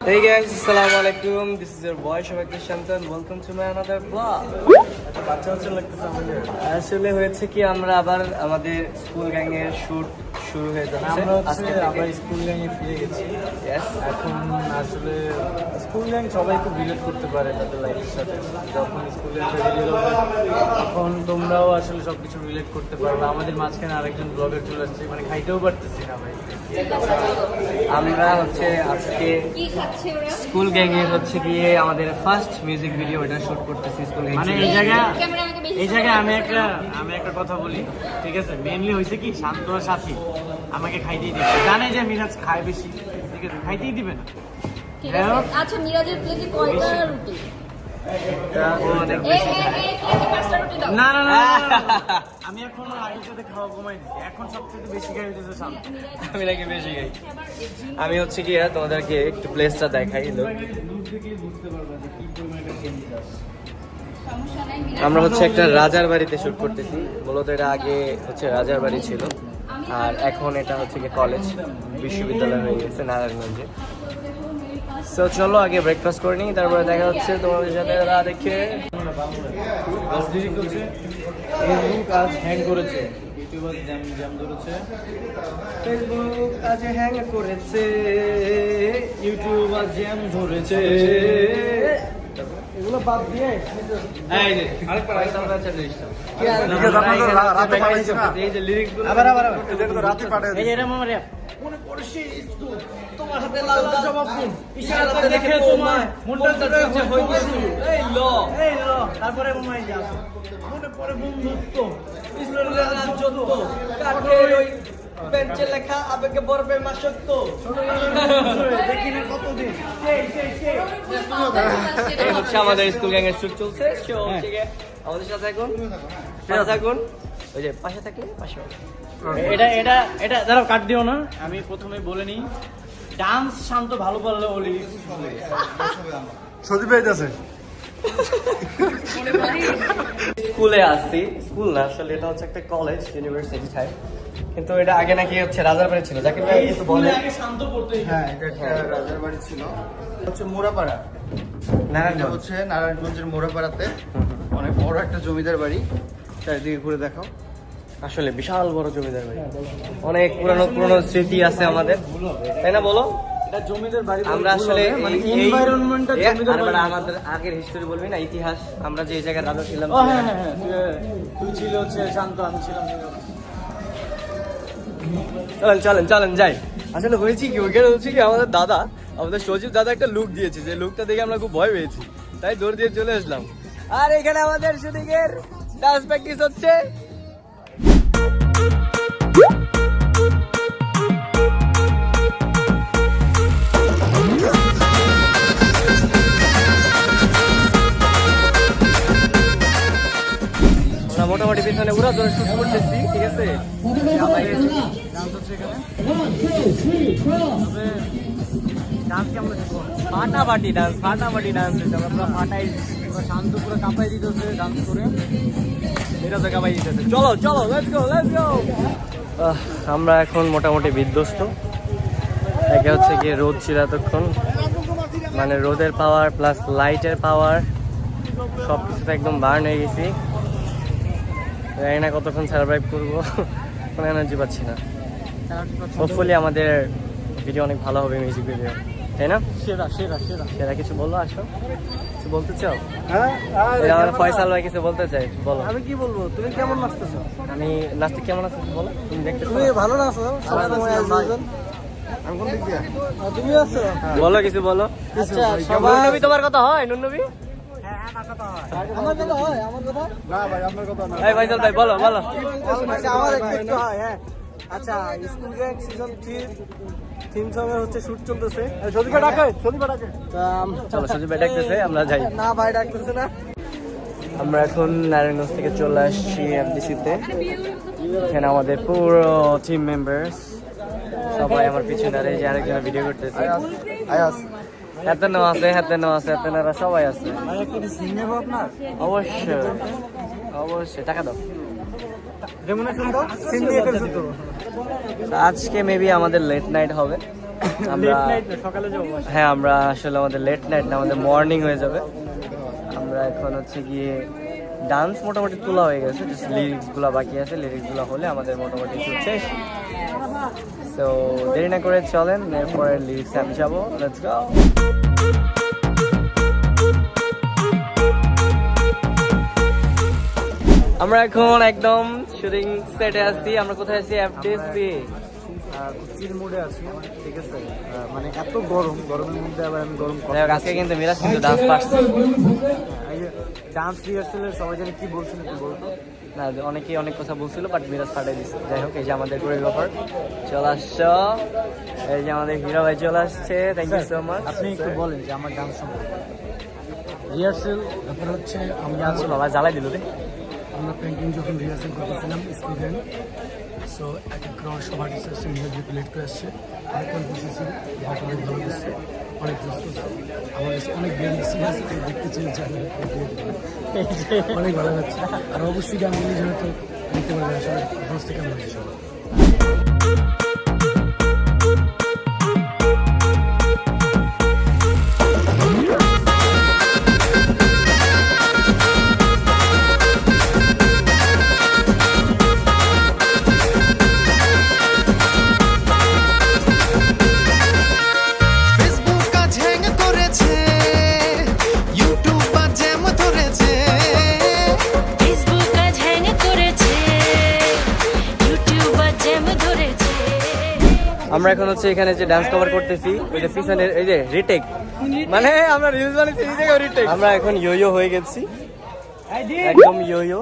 Hey guys, assalamu alaikum. This is your boy Shabakir Shantan. Welcome to my another vlog. আসলে হয়েছে কি আমরা আবার আমাদের স্কুল গ্যাং এর শুট শুরু হয়ে যাচ্ছে আমরা আজকে। আবার স্কুল গ্যাংয়ে ফিরে গেছি Yes. এখন আসলে স্কুল গ্যাং সবাই খুব রিলেট করতে পারে তাদের লাইফের সাথে যখন স্কুল গ্যাংটা রিলেট তখন তোমরাও আসলে সবকিছু রিলেট করতে পারবে আমাদের মাঝখানে আরেকজন ব্লগার চলে আসছে মানে খাইতেও পারতেছি না ভাই আমরা হচ্ছে আজকে স্কুল গ্যাং এর হচ্ছে গিয়ে আমাদের ফার্স্ট মিউজিক ভিডিও এটা শুট করতেছি স্কুল গ্যাং মানে এই জায়গা ক্যামেরা আমাকে বেশি এই জায়গায় আমি একটা আমি একটা কথা বলি ঠিক আছে? মেইনলি হয়েছে কি শান্ত সাথী আমাকে খাইতেই দিবে। জানে যে মিরাজ খায় বেশি ঠিক আছে? খাইতেই দিবে না। আচ্ছা মিরাজের প্লেটে কয়টা রুটি? আমি হচ্ছে কি তোমাদেরকে একটু প্লেসটা দেখাই আমরা হচ্ছে একটা রাজার বাড়িতে শুট করতেছি। মূলত এটা আগে হচ্ছে রাজার বাড়ি ছিল। আর এখন এটা হচ্ছে কলেজ বিশ্ববিদ্যালয় হয়ে গেছে, নারায়ণগঞ্জে। তো চলো আগে ব্রেকফাস্ট করে নিই তারপরে দেখা হচ্ছে তোমাদের সাথে রা দেখে ফেসবুক আজ হ্যাং করেছে। ইউটিউবার জ্যাম জ্যাম ধরেছে। ফেসবুক আজ হ্যাং করেছে। ইউটিউব জ্যাম ধরেছে। এগুলো বাদ দিয়ে এই যে আরেকটা এই যে লিরিক্স আবার আবার এই এরকম আমার মনে পড়ছে স্কুল তোমার হাতে লাল লাল জবা ফুল ইশারাতে দেখে তোমার মনটা এই ল। এই ল। তারপরে মনে যা। মনে পড়ে বন্ধুত্ব। কাঠের ওই বেঞ্চে লেখা আবেগে বরবে মাসত্ব। দেখিনি কতদিন। সেই সেই সেই। এই হচ্ছে আমাদের স্কুল গ্যাং এর শুট চলছে হচ্ছে গিয়ে আমাদের সাথে এখন। থাকুন। ওই যে পাশে থাকলে পাশে এটা এটা এটা দাঁড়াও কাট দিও না। আমি প্রথমে বলে নিই ডান্স শান্ত ভালো পারলে ওলি সজীব পাইতেছে স্কুলে আসছি স্কুল না আসলে এটা হচ্ছে একটা কলেজ ইউনিভার্সিটি টাইপ কিন্তু এটা আগে নাকি হচ্ছে রাজার বাড়ি ছিল যাকে ভাই কিছু বলে আগে শান্ত পড়তে হ্যাঁ। এটা একটা রাজার বাড়ি ছিল। হচ্ছে মোড়াপাড়া। এটা নারায়ণগঞ্জ হচ্ছে নারায়ণগঞ্জের মোড়াপাড়াতে। অনেক বড় একটা জমিদার বাড়ি। চারিদিকে ঘুরে দেখাও। আসলে বিশাল বড় জমিদার বাড়ি অনেক পুরানো পুরানো স্মৃতি আছে আমাদের। তাই না বলো? আমরা আসলে আমাদের আগের হিস্টোরি বলবি না ইতিহাস। আমরা যে জায়গায় রাজা ছিলাম ও তুই- তুই ছিল হচ্ছে শান্ত আমি ছিলাম চলেন চলেন চলেন যাই। আসলে হয়েছে কি ওইখানে হচ্ছে কি আমাদের দাদা আমাদের সজীব দাদা একটা লুক দিয়েছে যে লুকটা দেখে আমরা খুব ভয় পেয়েছি। তাই দৌড় দিয়ে চলে আসলাম। আর এখানে আমাদের শুটিং এর ডান্স প্র্যাকটিস হচ্ছে। ডান্স কেমন দেখো ফাটাফাটি ডান্স ফাটাফাটি ডান্স আমরা পুরো ফাটাই শান্ত পুরো কাঁপাই দিতেছে ডান্স করে। এটা তো কামাই দিতেছে। চলো চলো লেটস গো লেটস গো আমরা এখন মোটামুটি বিধ্বস্ত। একে হচ্ছে গিয়ে রোদ ছিল এতক্ষণ মানে রোদের পাওয়ার প্লাস লাইটের পাওয়ার সব কিছুতে একদম বার্ন হয়ে গেছি। জানি না কতক্ষণ সার্ভাইভ করব। কোনো এনার্জি পাচ্ছি না। হোপফুলি আমাদের ভিডিও অনেক ভালো হবে মিউজিক ভিডিও তাই না? সেরা সেরা সেরা। সেটা কিছু বলো আসো। কিছু বলতে চাও? হ্যাঁ আমার ফয়সাল ভাই কিছু বলতে চাই বলো। আমি কি বলব? তুমি কেমন নাচতেছো? আমি নাচতে কেমন আছো বলো তুমি দেখতে তুমি ভালো নাচো আমি কোন দিক দিয়ে? তুমি আছো? বলো কিছু বলো। আচ্ছা তোমার কথা হয় আমার কথা হয়। আমার কথা না ভাই আপনার কথা না। এই ভাই বলো বলো। আমার একটু হয় হ্যাঁ। আচ্ছা school gang season three theme song এর হচ্ছে শুট চলতেছে। ডাকে ডাকে। চলো ডাকতেছে আমরা যাই। না ভাই ডাকতেছে না। আমরা এখন নারায়ণগঞ্জ থেকে চলে আসছি এফডিসিতে এখানে আমাদের পুরো টিম মেম্বার্স সবাই আমার পিছনে আর এই যে আরেকজন ভিডিও করতেছে। আয়াস হাতে আছে হাতে নেওয়া আছে হাতে সবাই আছে। অবশ্যই অবশ্যই টাকা দাও। যেমন এখন সিন দিয়ে ফেলছো তো। আজকে মেবি আমাদের লেট নাইট হবে। আমরা হ্যাঁ আমরা আসলে আমাদের লেট নাইট না আমাদের মর্নিং হয়ে যাবে। আমরা এখন হচ্ছে গিয়ে ডান্স মোটামুটি তোলা হয়ে গেছে জাস্ট লিরিক্সগুলো বাকি আছে লিরিক্সগুলো হলে আমাদের মোটামুটি শুট শেষ। সো দেরি না করে চলেন এরপরে লিরিক্স আমি যাব। লেটস গো আমরা এখন একদম শুটিং সেটে আছি। আমরা কোথায় আছি? এফডিএসপি চিল মোডে আছি। ঠিক আছে। মানে এত গরম। গরমের মধ্যে আবার আমি গরম আজকে কিন্তু মিরাজ কিন্তু ডান্স পারছে। ডান্স রিহার্সালে সবাই জানি কি বলছেন একটু বলতো। না অনেক কথা বলছিল বাট মিরাজ ফাটাই দিচ্ছে যাই হোক এই যে আমাদের কোরিওগ্রাফার চলে আসছো। এই যে আমাদের হিরো ভাই চলে আসছে। থ্যাংক ইউ সো মাচ আপনি একটু বলেন যে আমার ডান্স সম্পর্কে। রিহার্সাল ব্যাপার হচ্ছে আমরা আচ্ছা বাবা জ্বালাই দিল রে। আমরা পেন্টিং যখন রিহার্সাল করতেছিলাম স্টুডেন্ট সো এক এক সবার রিসার্চে নিজেকে প্লেট করে আসছে, অনেক ছিল বাট অনেক ভালো করছে, অনেক দোস্ত। আমার অনেক গেম সিরিয়াস দেখতে চেয়েছি অনেক ভালো লাগছে। আর অবশ্যই গান নিয়ে যেহেতু দেখতে পারবে আসলে থেকে কেমন আমরা এখন হচ্ছে এখানে যে ডান্স কভার করতেছি ওই যে পিছনের এই যে রিটেক মানে আমরা রিলস বানাইছি এই জায়গায় রিটেক আমরা এখন ইয়ো হয়ে গেছি। একদম ইয়ো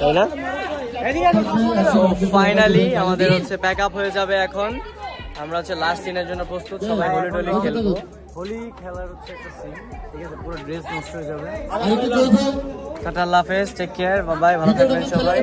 তাই না? ফাইনালি আমাদের হচ্ছে প্যাক আপ হয়ে যাবে এখন। আমরা হচ্ছে লাস্ট দিনের জন্য প্রস্তুত সবাই হোলি টোলি খেলব। হোলি খেলার হচ্ছে একটা সিন ঠিক আছে? পুরো ড্রেস নষ্ট হয়ে যাবে। টাটা আল্লাহ হাফেজ টেক কেয়ার বাবাই ভালো থাকবেন সবাই।